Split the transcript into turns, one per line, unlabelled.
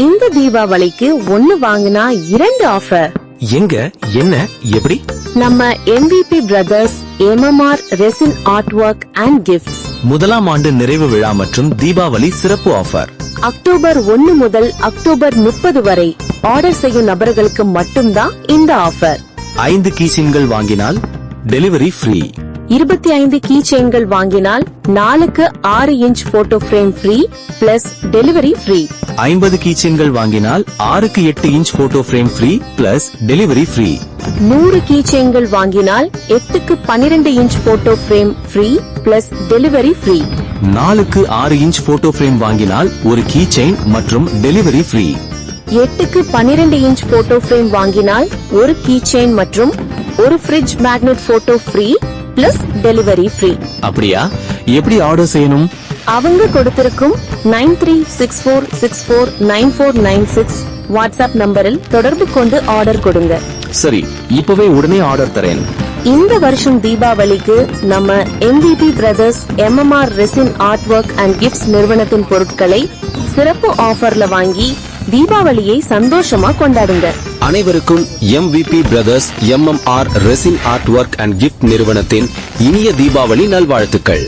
இந்த தீபாவளிக்கு ஒன்னு வாங்கினா இரண்டு ஆஃபர்
எங்க? என்ன? எப்படி?
நம்ம MVP brothers MMR resin art work and gifts
முதலாம் ஆண்டு நிறைவு விழா மற்றும் தீபாவளி சிறப்பு ஆஃபர்
அக்டோபர் ஒன்னு முதல் அக்டோபர் முப்பது வரை ஆர்டர் செய்யும் நபர்களுக்கு மட்டும்தான் இந்த ஆஃபர்
ஐந்து கீசின்கள் வாங்கினால் டெலிவரி ஃப்ரீ
இருபத்தி ஐந்து கீ செயின்கள் வாங்கினால் நாலுக்கு ஆறு inch photo frame free plus delivery free
ஐம்பது கீச்சென்கள் வாங்கினால் ஆறுக்கு எட்டு inch photo frame free plus delivery free
நூறு கீ செயின்கள் வாங்கினால் எட்டுக்கு பன்னிரண்டு inch photo frame free plus delivery free
நாலுக்கு ஆறு இன்ச் போட்டோ ஃப்ரேம் வாங்கினால் ஒரு கீ செயின் மற்றும் டெலிவரி ஃப்ரீ
எட்டுக்கு பன்னிரண்டு இன்ச் போட்டோ ஃப்ரேம் வாங்கினால் ஒரு கீ செயின் மற்றும் ஒரு fridge magnet photo free plus delivery free
அப்படியா? எப்படி ஆர்டர் செய்யணும்?
அவங்க கொடுத்திருக்கும் nine three six four six four nine four nine six WhatsApp நம்பரில் தொடர்பு கொண்டு ஆர்டர் கொடுங்க.
சரி இப்பவே உடனே ஆர்டர் தரேன்.
இந்த வருஷம் தீபாவளிக்கு நம்ம MVP brothers MMR resin art work and gifts நிறுவனத்தின் பொருட்களை சிறப்பு ஆஃபர்ல வாங்கி தீபாவளியை சந்தோஷமா கொண்டாடுங்க.
அனைவருக்கும் M VP brothers MMR resin art work and gift நிறுவனத்தின் இனிய தீபாவளி நல்வாழ்த்துக்கள்.